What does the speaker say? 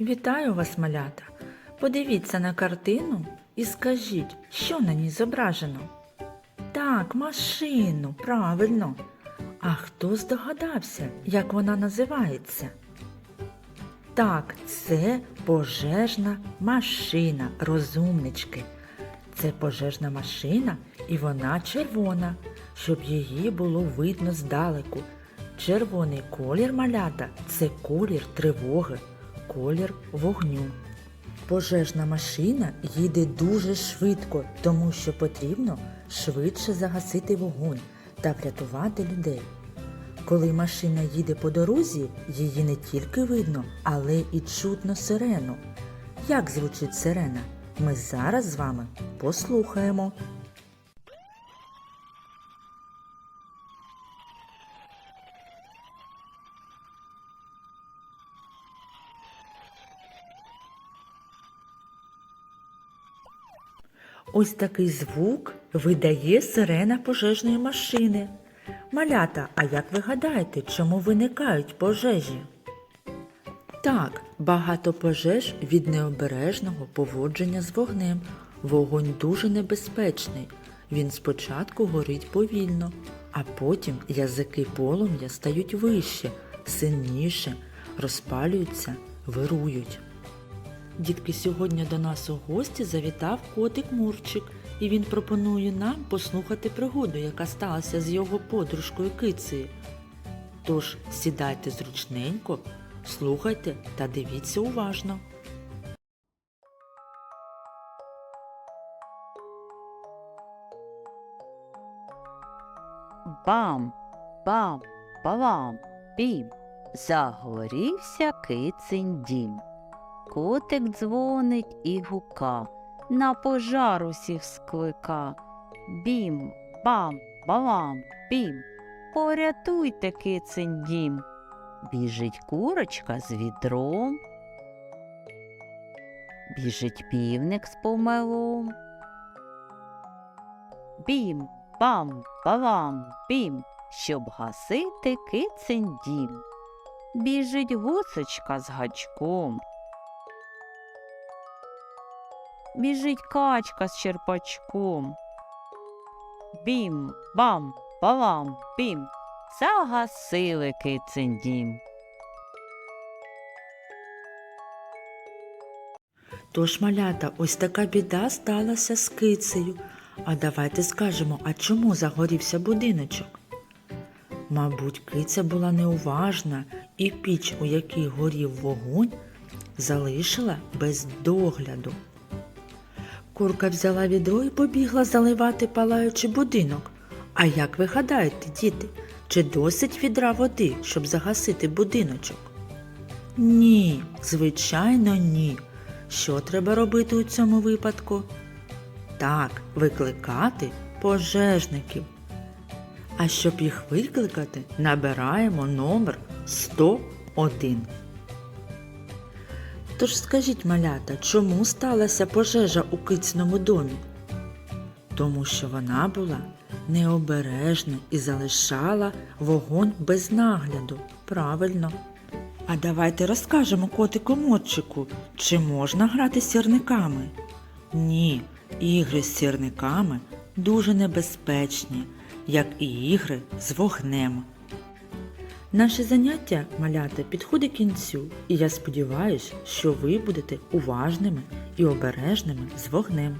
Вітаю вас, малята! Подивіться на картину і скажіть, що на ній зображено. Так, машину, правильно. А хто здогадався, як вона називається? Так, це пожежна машина, розумнички. Це пожежна машина, і вона червона, щоб її було видно здалеку. Червоний колір малята це колір тривоги, колір вогню. Пожежна машина їде дуже швидко, тому що потрібно швидше загасити вогонь та врятувати людей. Коли машина їде по дорозі, її не тільки видно, але і чутно сирену. Як звучить сирена? Ми зараз з вами послухаємо. Ось такий звук видає сирена пожежної машини. Малята, а як ви гадаєте, чому виникають пожежі? Так, багато пожеж від необережного поводження з вогнем. Вогонь дуже небезпечний. Він спочатку горить повільно, а потім язики полум'я стають вище, сильніше, розпалюються, вирують. Дітки, сьогодні до нас у гості завітав котик Мурчик, і він пропонує нам послухати пригоду, яка сталася з його подружкою кицею. Тож сідайте зручненько, слухайте та дивіться уважно. Бам, бам, балам, бім. Загорівся кицень дім. Котик дзвонить і гука, на пожар усіх склика. Бім, бам, балам, бім. Порятуйте кицень дім. Біжить курочка з відром. Біжить півник з помелом. Бім, бам, балам, бім, щоб гасити кицень дім. Біжить гусочка з гачком. Біжить качка з черпачком. Бім, бам, балам, бім, загасили кицень дім. Тож, малята, ось така біда сталася з кицею. А давайте скажемо, а чому загорівся будиночок? Мабуть, киця була неуважна і піч, у якій горів вогонь, залишила без догляду. Курка взяла відро і побігла заливати палаючий будинок. А як ви гадаєте, діти, чи досить відра води, щоб загасити будиночок? Ні, звичайно, ні. Що треба робити у цьому випадку? Так, викликати пожежників. А щоб їх викликати, набираємо номер 101. Тож скажіть, малята, чому сталася пожежа у кицьному домі? Тому що вона була необережна і залишала вогонь без нагляду. Правильно. А давайте розкажемо котику Мочику, чи можна грати з сірниками? Ні, ігри з сірниками дуже небезпечні, як і ігри з вогнем. Наше заняття маляти підходить кінцю, і я сподіваюся, що ви будете уважними і обережними з вогнем.